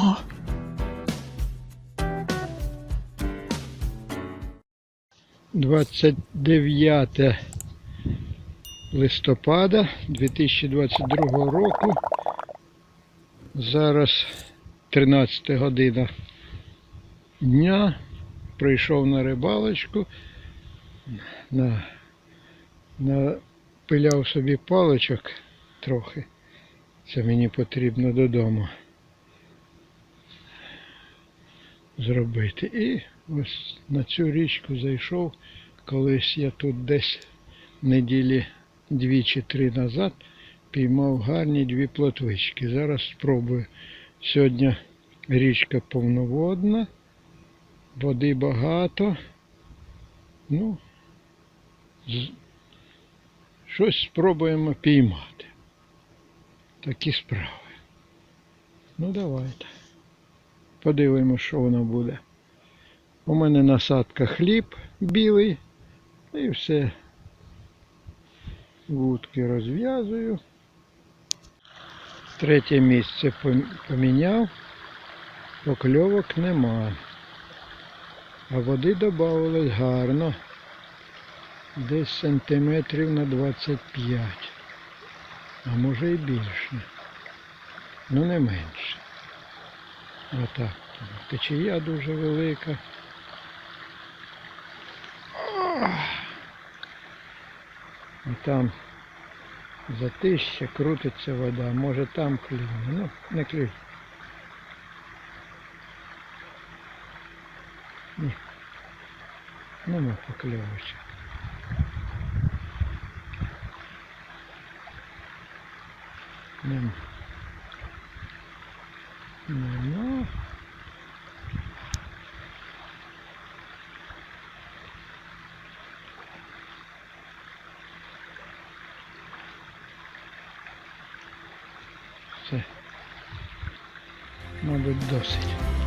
О! Двадцять дев'яте листопада 2022 року. Зараз 13 година дня. Прийшов на рибалочку, на, напиляв собі паличок трохи. Це мені потрібно додому зробити. І ось на цю річку зайшов. Колись я тут десь неділі дві чи три назад піймав гарні дві плотвички. Зараз спробую. Сьогодні річка повноводна, води багато. Ну, щось спробуємо піймати. Такі справи. Ну давайте. Подивимось, що воно буде. У мене насадка хліб білий. І все. Вудки розв'язую. Третє місце поміняв. Покльовок нема. А води додавалось гарно. Десь сантиметрів на 25. А може і більше. Ну не менше. Отак. Течія дуже велика. І там затище крутиться вода, може там клюне. Ну, не клює. Ні. Нема покльовочок. Нема. Нема. Все. Мабуть, досить.